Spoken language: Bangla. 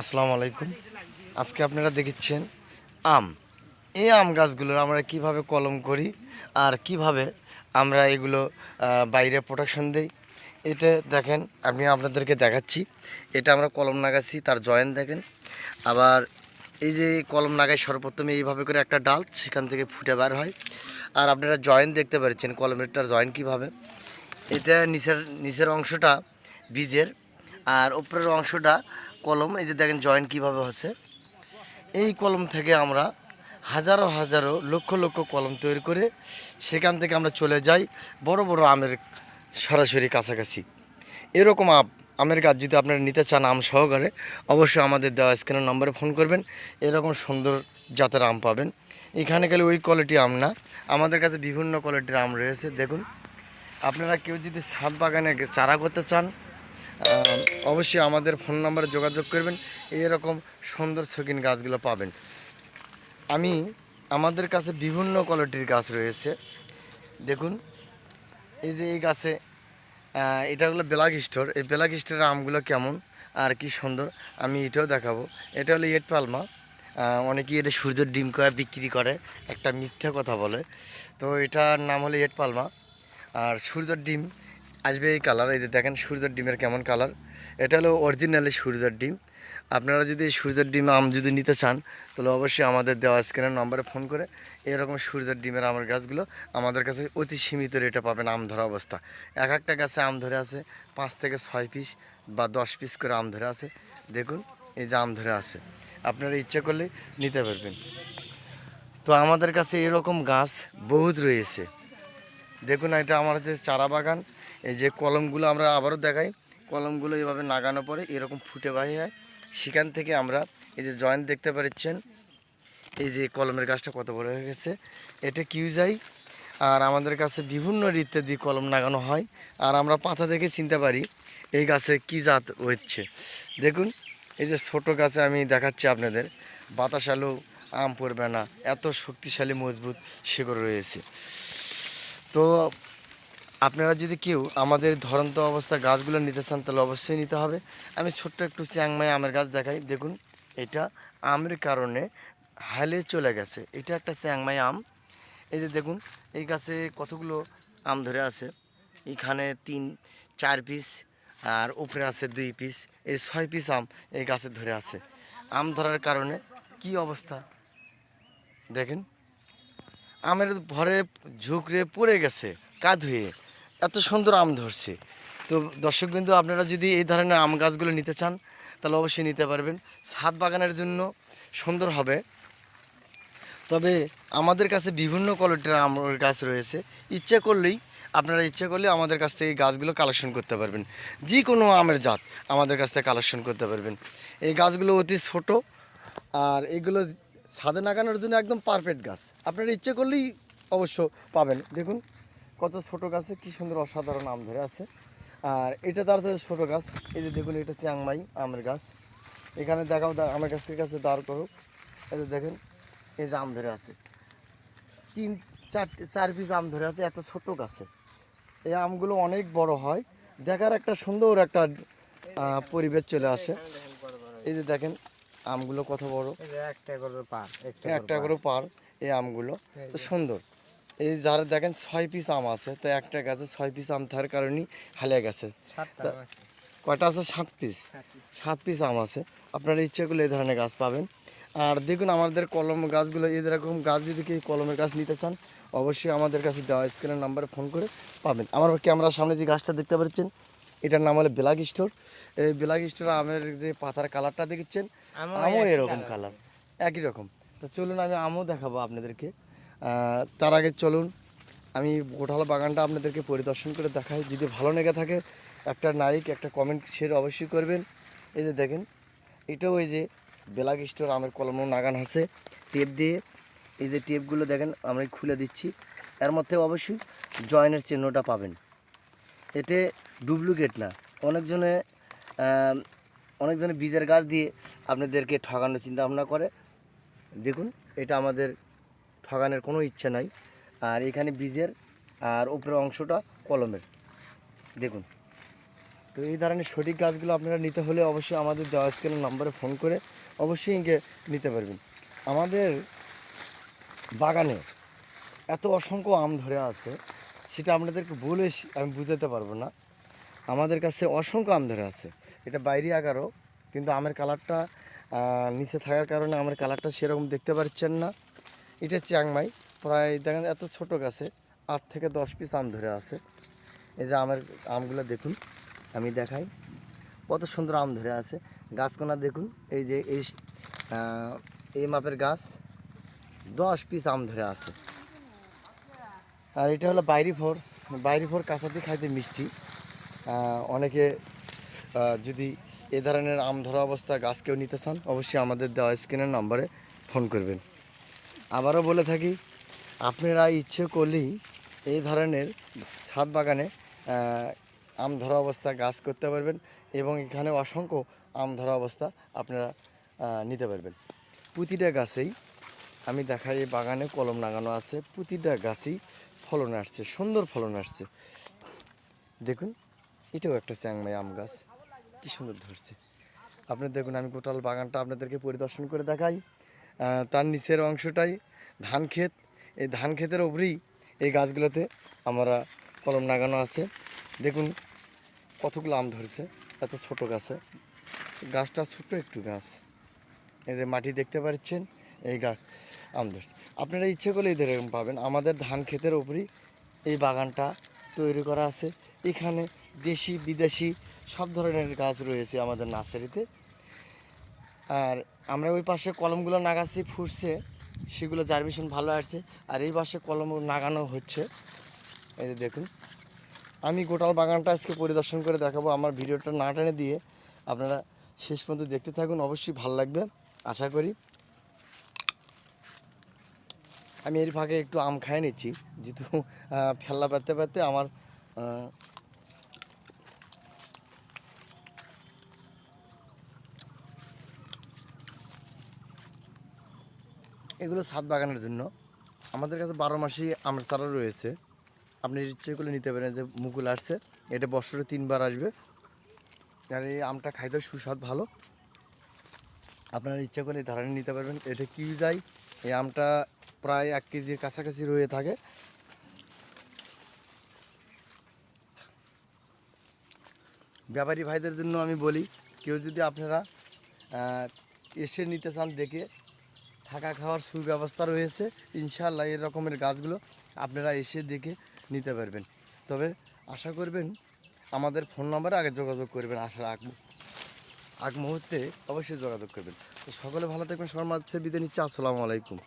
আসসালামু আলাইকুম। আজকে আপনারা দেখেছেন আম। এই আম গাছগুলোর আমরা কীভাবে কলম করি আর কীভাবে আমরা এগুলো বাইরে প্রোটেকশন দেই, এটা দেখেন, আমি আপনাদেরকে দেখাচ্ছি। এটা আমরা কলম লাগাচ্ছি তার জয়েন দেখেন। আবার এই যে কলম লাগাই সর্বপ্রথমে এইভাবে করে একটা ডাল সেখান থেকে ফুটে বার হয়। আর আপনারা জয়েন দেখতে পাচ্ছেন কলমেরটার জয়েন কীভাবে। এটা নিচের নিচের অংশটা বীজের, আর উপরের অংশটা কলম, এই যে দেখেন জয়েন্ট কীভাবে হচ্ছে? এই কলম থেকে আমরা হাজারো হাজারো লক্ষ লক্ষ কলম তৈরি করে সেখান থেকে আমরা চলে যাই বড় বড় আমের সরাসরি কাছাকাছি। এরকম আম, আমের গাছ যদি আপনারা নিতে চান আম সহকারে, অবশ্যই আমাদের দেওয়া স্ক্রিনের নম্বরে ফোন করবেন, এরকম সুন্দর জাতের আম পাবেন। এখানে গেলে ওই কোয়ালিটি আম না, আমাদের কাছে বিভিন্ন কোয়ালিটির আম রয়েছে। দেখুন, আপনারা কেউ যদি ছাদ বাগানে চারা করতে চান অবশ্যই আমাদের ফোন নাম্বারে যোগাযোগ করবেন, এরকম সুন্দর শৌখিন গাছগুলো পাবেন। আমি আমাদের কাছে বিভিন্ন কোয়ালিটির গাছ রয়েছে। দেখুন, এই যে এই গাছে এটা হলো ব্ল্যাক স্টোর। এই ব্ল্যাক স্টোরের আমগুলো কেমন আর কি সুন্দর, আমি এটাও দেখাবো। এটা হলো ইয়েট পালমা। অনেকেই এটা সূর্যের ডিম করে বিক্রি করে, একটা মিথ্যা কথা বলে। তো এটার নাম হলো ইয়েট পালমা। আর সূর্যের ডিম আসবে এই কালার এই যে দেখেন সূর্যের ডিমের কেমন কালার এটা হলো অরিজিনালি সূর্যের ডিম। আপনারা যদি সূর্যের ডিম আম যদি নিতে চান, তাহলে অবশ্যই আমাদের দেওয়া স্ক্রিনের নম্বরে ফোন করে এরকম সূর্যের ডিমের আমের গাছগুলো আমাদের কাছে অতি সীমিত রেটে পাবেন আম ধরা অবস্থা। এক একটা গাছে আম ধরে আছে পাঁচ থেকে ছয় পিস বা দশ পিস করে আম ধরে আছে। দেখুন, এই যে আম ধরে আছে। আপনারা ইচ্ছে করলে নিতে পারবেন। তো আমাদের কাছে এরকম গাছ বহুত রয়েছে। দেখুন, এটা আমার যে চারা বাগান। এই যে কলমগুলো আমরা আবারও দেখাই, কলমগুলো এভাবে নাগানো পরে এরকম ফুটে বাহি হয়। সেখান থেকে আমরা এই যে জয়েন্ট দেখতে পাচ্ছেন, এই যে কলমের গাছটা কত বড় হয়ে গেছে। এটা কিউজাই আর আমাদের কাছে বিভিন্ন ইত্যাদি কলম লাগানো হয়। আর আমরা পাতা দেখে চিনতে পারি এই গাছে কী জাত হচ্ছে। দেখুন, এই যে ছোট গাছে আমি দেখাচ্ছি আপনাদের বাতাস আলো আম পড়বে না, এত শক্তিশালী মজবুত শিকড় রয়েছে। তো আপনারা যদি কেউ আমাদের ধরন্ত অবস্থা গাছগুলো নিতে চান, তাহলে অবশ্যই নিতে হবে। আমি ছোট্ট একটু চ্যাংমাই আমের গাছ দেখাই। দেখুন, এটা আমের কারণে হালে চলে গেছে। এটা একটা চ্যাংমাই আম। এই যে দেখুন, এই গাছে কতগুলো আম ধরে আছে। এখানে তিন, চার পিস আর উপরে আছে দুই পিস। এই ছয় পিস আম এই গাছে ধরে আছে। আম ধরার কারণে কি অবস্থা? দেখেন, আমের ভরে ঝুঁকড়ে পড়ে গেছে কাঁধ হয়ে এত সুন্দর আম ধরছে। তো দর্শকবিন্দু, আপনারা যদি এই ধরনের আম গাছগুলো নিতে চান, তাহলে অবশ্যই নিতে পারবেন। ছাদ বাগানের জন্য সুন্দর হবে। তবে আমাদের কাছে বিভিন্ন কোয়ালিটির আম গাছ রয়েছে। ইচ্ছে করলেই, আপনারা ইচ্ছে করলে আমাদের কাছ থেকে এই গাছগুলো কালেকশন করতে পারবেন। যে কোনো আমের জাত আমাদের কাছ থেকে কালেকশন করতে পারবেন। এই গাছগুলো অতি ছোট, আর এগুলো ছাদে লাগানোর জন্য একদম পারফেক্ট গাছ। আপনারা ইচ্ছে করলেই অবশ্য পাবেন। দেখুন। কত ছোট গাছে কি সুন্দর অসাধারণ আম ধরে আছে। আর এটা তার সাথে ছোটো গাছ এই যে দেখুন এটা চিয়াংমাই আমের গাছ। এখানে দেখাও আমার কাছে কাছে দাঁড় করো এই যে দেখেন এই যে আম ধরে আছে। তিন চারটে চার পিস আম ধরে আছে এত ছোট গাছে। এই আমগুলো অনেক বড় হয়। দেখার একটা সুন্দর একটা পরিবেশ চলে আসে। এই যে দেখেন আমগুলো কত বড়। একটা করে পার একটা করে পার। এই আমগুলো। সুন্দর। এই যারা দেখেন ছয় পিস আম আছে তো একটা গাছে ছয় পিস আম থাকার কারণেই হালিয়ে গেছে। কয়টা আছে? সাত পিস। সাত পিস। আম আছে। আপনারা ইচ্ছে করলে এই ধরনের গাছ পাবেন। আর দেখুন আমাদের কলম গাছগুলো এরকম গাছ যদি কেউ কলমের গাছ নিতে চান অবশ্যই আমাদের কাছে দেওয়া স্ক্রিনের নাম্বারে ফোন করে পাবেন। আমার ক্যামেরার সামনে যে গাছটা দেখতে পাচ্ছেন এটার নাম হলো ব্ল্যাক স্টোর। এই ব্ল্যাক স্টোর আমের যে পাতার কালারটা দেখছেন আমও এরকম কালার একই রকম। তো চলুন আমি আমও দেখাবো আপনাদেরকে। তার আগে চলুন, আমি গোঠাল বাগানটা আপনাদেরকে পরিদর্শন করে দেখাই। যদি ভালো লেগে থাকে, একটা লাইক একটা কমেন্ট শেয়ার অবশ্যই করবেন। এই যে দেখেন, এটাও এই যে বেলাগ স্টোর আমের কলমও নাগান আছে। টেপ দিয়ে এই যে টেপগুলো দেখেন আমরা খুলে দিচ্ছি। এর মধ্যে অবশ্যই জয়েনের চিহ্নটা পাবেন। এতে ডুপ্লিকেট না। অনেকজনে অনেকজনে বীজের গাছ দিয়ে আপনাদেরকে ঠকানোর চিন্তা ভাবনা করে। দেখুন, এটা আমাদের ঠকানোর কোনো ইচ্ছা নাই। আর এখানে বীজের আর উপরের অংশটা কলমের। দেখুন। তো এই ধরনের সঠিক গাছগুলো আপনারা নিতে হলে অবশ্যই আমাদের দেওয়া স্কেলের নম্বরে ফোন করে অবশ্যই ইঙ্গে নিতে পারবেন। আমাদের বাগানে এত অসংখ্য আম ধরে আছে, সেটা আপনাদেরকে বলে আমি বুঝাতে পারব না। আমাদের কাছে অসংখ্য আম ধরে আছে। এটা বাইরে এগারো কিন্তু আমের কালারটা নিচে থাকার কারণে আমের কালারটা সেরকম দেখতে পাচ্ছেন না। এটা চিয়াংমাই। প্রায় দেখেন এত ছোট গাছে, আট থেকে দশ পিস আম ধরে আছে। এই যে আমের আমগুলো দেখুন, আমি দেখাই। কত সুন্দর আম ধরে আছে। গাছকোনা দেখুন, এই যে এই এই মাপের গাছ, দশ পিস আম ধরে আছে। আর এটা হলো বাইরি ফোর বাইরি ফোর কাঁচাতে খাইতে মিষ্টি। অনেকে যদি এ ধরনের আম ধরা অবস্থা গাছ কেউ নিতে চান, অবশ্যই আমাদের দেওয়া স্ক্রিনের নম্বরে ফোন করবেন। আবারও বলে থাকি, আপনারা ইচ্ছে করলেই এই ধরনের ছাদ বাগানে আম ধরা অবস্থা গাছ করতে পারবেন এবং এখানে অসংখ্য আম ধরা অবস্থা আপনারা নিতে পারবেন। প্রতিটা গাছেই আমি দেখাই, এই বাগানে কলম লাগানো আছে, প্রতিটা গাছই ফলন আসছে, সুন্দর ফলন আসছে। দেখুন, এটাও একটা চ্যাংমাই আম গাছ, কি সুন্দর ধরছে। আপনি দেখুন, আমি গোটাল বাগানটা আপনাদেরকে পরিদর্শন করে দেখাই। তার নিচের অংশটাই ধান ক্ষেত। এই ধান ক্ষেতের ওপরেই এই গাছগুলোতে আমরা কলম লাগানো আছে। দেখুন কতগুলো আম ধরেছে, এত ছোট গাছে। গাছটা ছোট একটু গাছ। এদের মাটি দেখতে পাচ্ছেন, এই গাছ আম ধরছে। আপনারা ইচ্ছে করলে এদের এরকম পাবেন। আমাদের ধান ক্ষেতের ওপরই এই বাগানটা তৈরি করা আছে। এখানে দেশি, বিদেশি সব ধরনের গাছ রয়েছে আমাদের নার্সারিতে। আর আমরা ওই পাশে কলমগুলো নাগাচ্ছি, ফুটছে, সেগুলো জার্মিশন ভালো আসছে। আর এই পাশে কলম নাগানো হচ্ছে। এই যে দেখুন, আমি গোটাল বাগানটা আজকে পরিদর্শন করে দেখাবো। আমার ভিডিওটা না টেনে দিয়ে আপনারা শেষ পর্যন্ত দেখতে থাকুন। অবশ্যই ভালো লাগবে, আশা করি। আমি এর ফাঁকে একটু আম খাই নিচ্ছি, যেহেতু ফেলা পাতে পাতে আমার এগুলো ছাদ বাগানের জন্য। আমাদের কাছে বারো মাসই আমের চারা রয়েছে। আপনি ইচ্ছে করলে নিতে পারেন, যে মুকুল আসছে, এটা বছরে তিনবার আসবে। আর এই আমটা খাইতে সুস্বাদ ভালো। আপনারা ইচ্ছা করলে ধারণে নিতে পারবেন। এটা কি যায়, এই আমটা প্রায় এক কেজির কাছাকাছি রয়ে থাকে। ব্যাপারী ভাইদের জন্য আমি বলি, কেউ যদি আপনারা এসে নিতে চান দেখে থাকা খাওয়ার সুব্যবস্থা রয়েছে। ইনশাল্লাহ এই রকমের গাছগুলো আপনারা এসে দেখে নিতে পারবেন। তবে আশা করবেন আমাদের ফোন নাম্বারে আগে যোগাযোগ করবেন, আসার আগ আগ মুহূর্তে অবশ্যই যোগাযোগ করবেন। তো সকলে ভালো থাকবেন, সবার মাঝে বিদায় নিচ্ছে। আসসালামু আলাইকুম।